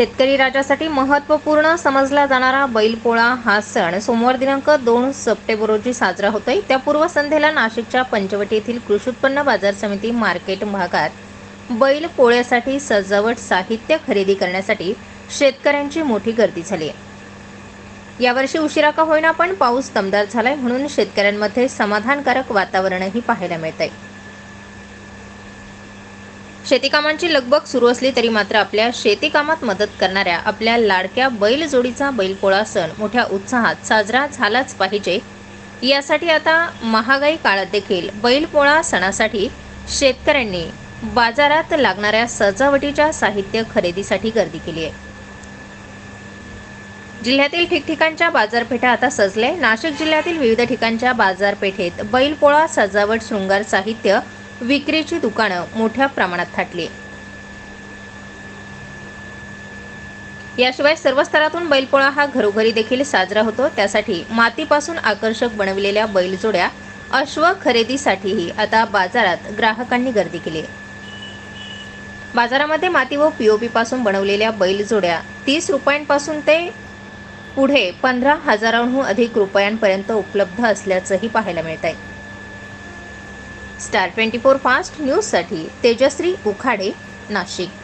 शेतकरी राजासाठी महत्त्वपूर्ण समजला जाणारा बैलपोळा हा सण सोमवार दिनांक दोन सप्टेंबर रोजी साजरा होतोय. त्या पूर्वसंध्येला नाशिकच्या पंचवटी येथील कृषी उत्पन्न बाजार समिती मार्केट भागात बैल पोळ्यासाठी सजावट साहित्य खरेदी करण्यासाठी शेतकऱ्यांची मोठी गर्दी झाली. आहे यावर्षी उशिरा का होईना पण पाऊस दमदार झालाय म्हणून शेतकऱ्यांमध्ये समाधानकारक वातावरणही पाहायला मिळत आहे शेतीकामांची लगबग सुरू असली तरी मात्र आपल्या शेतीकामात मदत करणाऱ्या आपल्या लाडक्या बैलजोडीचा बैलपोळा सण मोठ्या उत्साहात साजरा झालाच पाहिजे. यासाठी आता महागाई काळात देखील बैलपोळा सणासाठी शेतकऱ्यांनी बाजारात लागणाऱ्या सजावटीच्या साहित्य खरेदीसाठी गर्दी केली आहे. जिल्ह्यातील ठिकठिकाणच्या बाजारपेठा आता सजले नाशिक जिल्ह्यातील विविध ठिकाणच्या बाजारपेठेत बैलपोळा सजावट शृंगार साहित्य विक्रीची दुकानं मोठ्या प्रमाणात थाटली. याशिवाय सर्व स्तरातून बैलपोळा हा घरोघरी देखील साजरा होतो. त्यासाठी मातीपासून आकर्षक बनविलेल्या बैलजोड्या अश्व खरेदीसाठीही आता बाजारात ग्राहकांनी गर्दी केली. बाजारामध्ये माती व पीओपी पासून बनवलेल्या बैलजोड्या तीस रुपयांपासून ते पुढे पंधरा हजारांहून अधिक रुपयांपर्यंत उपलब्ध असल्याचंही पाहायला मिळत आहे स्टार ट्वेंटी फोर फास्ट न्यूजसाठी तेजश्री उखाडे नाशिक.